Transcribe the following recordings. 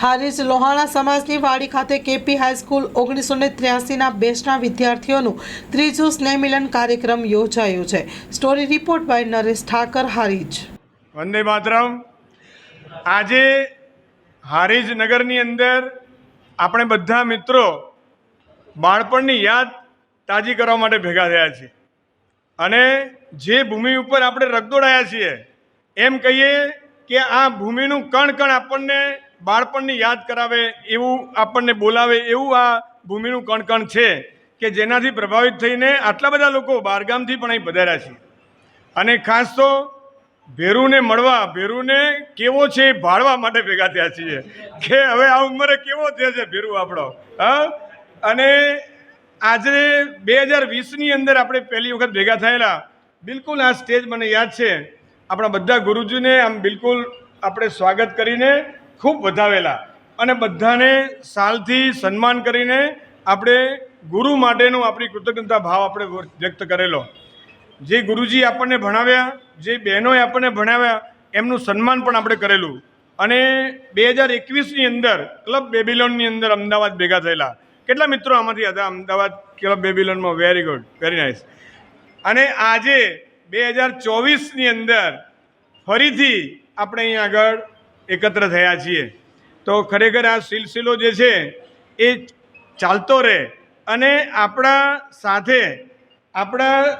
હારીજ લોહાણા સમાજની વાડી ખાતે કેપી હાઈસ્કૂલ ઓગણીસો ને ત્ર્યાસીના બેચના વિદ્યાર્થીઓનું ત્રીજું સ્નેહમિલન કાર્યક્રમ યોજાયો છે. Story report by Naresh Thakar, Harij. Vande Mataram. આજે હારીજ નગરની અંદર આપણે બધા મિત્રો બાળપણની યાદ તાજી કરવા માટે ભેગા થયા છીએ. અને જે ભૂમિ ઉપર આપણે રગદોડાયા છીએ, એમ કહીએ કે આ ભૂમિનું કણ કણ આપણને બાળપણની યાદ કરાવે એવું આપણને બોલાવે એવું આ ભૂમિનું કણ કણ છે કે જેનાથી પ્રભાવિત થઈને આટલા બધા લોકો બહારગામથી પણ અહીં પધાર્યા છે. અને ખાસ તો ભેરુને મળવા, ભેરુને કેવો છે એ ભાળવા માટે ભેગા થયા છીએ કે હવે આ ઉંમરે કેવો થયો છે ભેરુ આપણો, હા? અને આજે બે હજાર વીસની અંદર આપણે પહેલી વખત ભેગા થયેલા. બિલકુલ આ સ્ટેજ મને યાદ છે. આપણા બધા ગુરુજીને આમ બિલકુલ આપણે સ્વાગત કરીને ખૂબ વધાવેલા. અને બધાને સાલથી સન્માન કરીને આપણે ગુરુ માટેનું આપણી કૃતજ્ઞતા ભાવ આપણે વ્યક્ત કરેલો. જે ગુરુજી આપણને ભણાવ્યા, જે બહેનોએ આપણને ભણાવ્યા, એમનું સન્માન પણ આપણે કરેલું. અને બે હજાર એકવીસની અંદર ક્લબ બેબિલોનની અંદર અમદાવાદ ભેગા થયેલા. કેટલા મિત્રો આમાંથી હતા? અમદાવાદ ક્લબ બેબિલોનમાં વેરી ગુડ, વેરી નાઇસ. અને આજે બે હજાર ચોવીસની અંદર ફરીથી આપણે અહીં આગળ એકત્ર થયા છીએ. તો ખરેખર આ સિલસિલો જે છે, એ ચાલતો રહે અને આપણા સાથે આપણા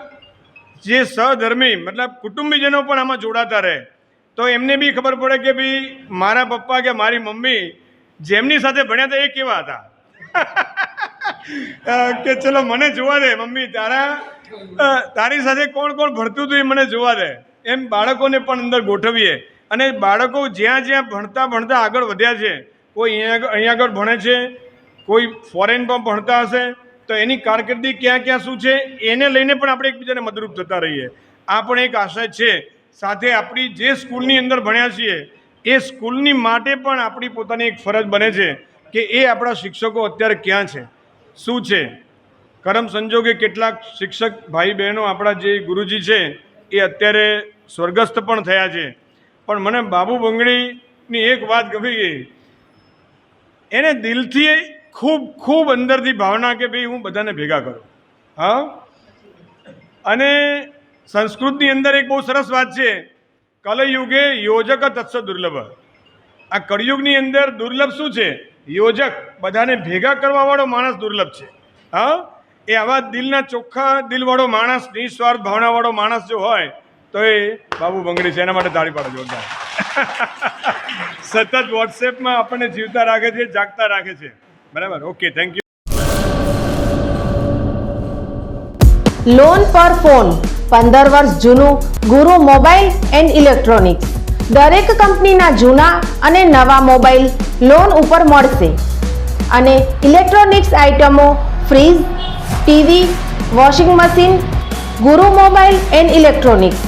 જે સહધર્મી, મતલબ કુટુંબીજનો પણ આમાં જોડાતા રહે. તો એમને બી ખબર પડે કે ભાઈ મારા પપ્પા કે મારી મમ્મી જેમની સાથે ભણ્યા હતા એ કેવા હતા. કે ચલો મને જોવા દે મમ્મી, તારા તારી સાથે કોણ કોણ ભણતું હતું એ મને જોવા દે. એમ બાળકોને પણ અંદર ગોઠવીએ. અને બાળકો જ્યાં જ્યાં ભણતા ભણતા આગળ વધ્યા છે, કોઈ અહીંયા અહીંયા આગળ ભણે છે, કોઈ ફોરેનમાં ભણતા હશે, તો એની કારકિર્દી ક્યાં ક્યાં શું છે, એને લઈને પણ આપણે એકબીજાને મદરૂપ થતા રહીએ. આ પણ એક આશય છે. સાથે આપણી જે સ્કૂલની અંદર ભણ્યા છીએ, એ સ્કૂલની માટે પણ આપણી પોતાની એક ફરજ બને છે કે એ આપણા શિક્ષકો અત્યારે ક્યાં છે, શું છે, કરમ સંજોગે કેટલાક શિક્ષક ભાઈ બહેનો આપણા જે ગુરુજી છે, એ અત્યારે સ્વર્ગસ્થ પણ થયા છે. પણ મને બાબુ બંગડીની એક વાત ગમી ગઈ. એને દિલથી ખૂબ ખૂબ અંદરથી ભાવના કે ભાઈ હું બધાને ભેગા કરું. હા? અને સંસ્કૃતની અંદર એક બહુ સરસ વાત છે. કલયુગે યોજક તત્સ દુર્લભ. આ કળિયુગની અંદર દુર્લભ શું છે? યોજક. બધાને ભેગા કરવાવાળો માણસ દુર્લભ છે. હા? એ આવા દિલના ચોખ્ખા દિલવાળો માણસ, નિસ્વાર્થ ભાવનાવાળો માણસ જો હોય તો એ બાબુ બંગડી છે, એના માટે તાળી પાડો, જોરદાર. સતત વોટ્સએપમાં આપણને જીવતા રાખે છે, જાગતા રાખે છે. બરાબર? ઓકે થેન્ક યુ લોન પર ફોન પંદર વર્ષ જૂનું, ગુરુ મોબાઈલ એન્ડ ઇલેક્ટ્રોનિક્સ. દરેક કંપનીના જૂના અને નવા મોબાઈલ લોન ઉપર મળશે. અને ઇલેક્ટ્રોનિક્સ આઇટમો fridge, TV, washing machine, Guru mobile and electronics.